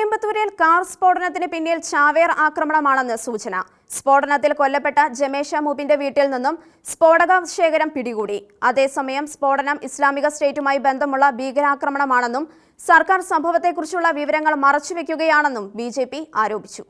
കോയമ്പത്തൂരിൽ കാർ സ്ഫോടനത്തിന് പിന്നിൽ ചാവേർ ആക്രമണമാണെന്ന് സൂചന. സ്ഫോടനത്തിൽ കൊല്ലപ്പെട്ട ജമേഷ മൂബിന്റെ വീട്ടിൽ നിന്നും സ്ഫോടക ശേഖരം പിടികൂടി. അതേസമയം സ്ഫോടനം ഇസ്ലാമിക സ്റ്റേറ്റുമായി ബന്ധമുള്ള ഭീകരാക്രമണമാണെന്നും സർക്കാർ സംഭവത്തെക്കുറിച്ചുള്ള വിവരങ്ങൾ മറച്ചുവെക്കുകയാണെന്നും ബി ആരോപിച്ചു.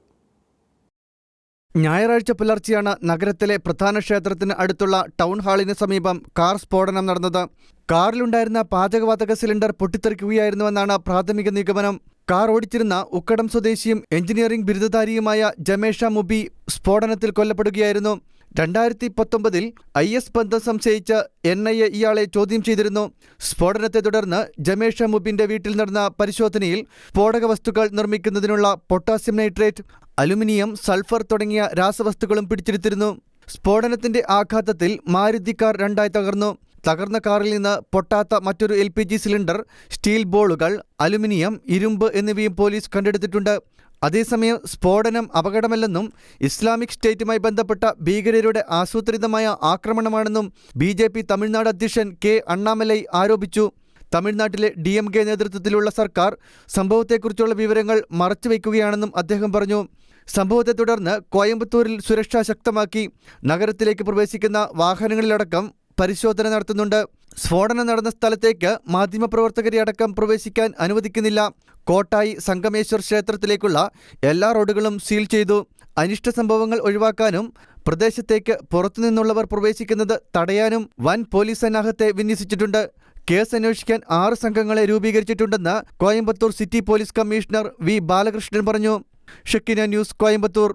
ഞായറാഴ്ച പുലർച്ചെയാണ് നഗരത്തിലെ പ്രധാന ക്ഷേത്രത്തിന് അടുത്തുള്ള ടൗൺ ഹാളിന് സമീപം കാർ സ്ഫോടനം നടന്നത്. കാറിലുണ്ടായിരുന്ന പാചകവാതക സിലിണ്ടർ പൊട്ടിത്തെറിക്കുകയായിരുന്നുവെന്നാണ് പ്രാഥമിക നിഗമനം. കാർ ഓടിച്ചിരുന്ന ഉക്കടം സ്വദേശിയും എഞ്ചിനീയറിംഗ് ബിരുദധാരിയുമായ ജമേഷ മുബി സ്ഫോടനത്തിൽ കൊല്ലപ്പെടുകയായിരുന്നു. രണ്ടായിരത്തി പത്തൊമ്പതിൽ ഐ എസ് ബന്ധം സംശയിച്ച് എൻ ഐ എ ഇയാളെ ചോദ്യം ചെയ്തിരുന്നു. സ്ഫോടനത്തെ തുടർന്ന് ജമേഷ മുബിന്റെ വീട്ടിൽ നടന്ന പരിശോധനയിൽ സ്ഫോടക വസ്തുക്കൾ നിർമ്മിക്കുന്നതിനുള്ള പൊട്ടാസ്യം നൈട്രേറ്റ് അലുമിനിയം സൾഫർ തുടങ്ങിയ രാസവസ്തുക്കളും പിടിച്ചെടുത്തിരുന്നു. സ്ഫോടനത്തിന്റെ ആഘാതത്തിൽ മാരുതി കാർ രണ്ടായി തകർന്നു. തകർന്ന കാറിൽ നിന്ന് പൊട്ടാത്ത മറ്റൊരു L P G cylinder steel ബോളുകൾ aluminium ഇരുമ്പ് എന്നിവയും പോലീസ് കണ്ടെടുത്തിട്ടുണ്ട്. അതേസമയം സ്ഫോടനം അപകടമല്ലെന്നും ഇസ്ലാമിക് സ്റ്റേറ്റുമായി ബന്ധപ്പെട്ട ഭീകരരുടെ ആസൂത്രിതമായ ആക്രമണമാണെന്നും ബി ജെ പി തമിഴ്നാട് അധ്യക്ഷൻ കെ അണ്ണാമലൈ ആരോപിച്ചു. തമിഴ്നാട്ടിലെ ഡി എം കെ നേതൃത്വത്തിലുള്ള സർക്കാർ സംഭവത്തെക്കുറിച്ചുള്ള വിവരങ്ങൾ മറച്ചുവെക്കുകയാണെന്നും അദ്ദേഹം പറഞ്ഞു. സംഭവത്തെ തുടർന്ന് കോയമ്പത്തൂരിൽ സുരക്ഷ ശക്തമാക്കി. നഗരത്തിലേക്ക് പ്രവേശിക്കുന്ന വാഹനങ്ങളിലടക്കം പരിശോധന നടത്തുന്നുണ്ട്. സ്ഫോടനം നടന്ന സ്ഥലത്തേക്ക് മാധ്യമപ്രവർത്തകരെ അടക്കം പ്രവേശിക്കാൻ അനുവദിക്കുന്നില്ല. കോട്ടായി സംഗമേശ്വർ ക്ഷേത്രത്തിലേക്കുള്ള എല്ലാ റോഡുകളും സീൽ ചെയ്തു. അനിഷ്ട സംഭവങ്ങൾ ഒഴിവാക്കാനും പ്രദേശത്തേക്ക് പുറത്തുനിന്നുള്ളവർ പ്രവേശിക്കുന്നത് തടയാനും വൻ പോലീസ് സന്നാഹത്തെ വിന്യസിച്ചിട്ടുണ്ട്. കേസ് അന്വേഷിക്കാൻ ആറ് സംഘങ്ങളെ രൂപീകരിച്ചിട്ടുണ്ടെന്ന് Coimbatore city police commissioner V Balakrishnan പറഞ്ഞു. Shekinah news Coimbatore.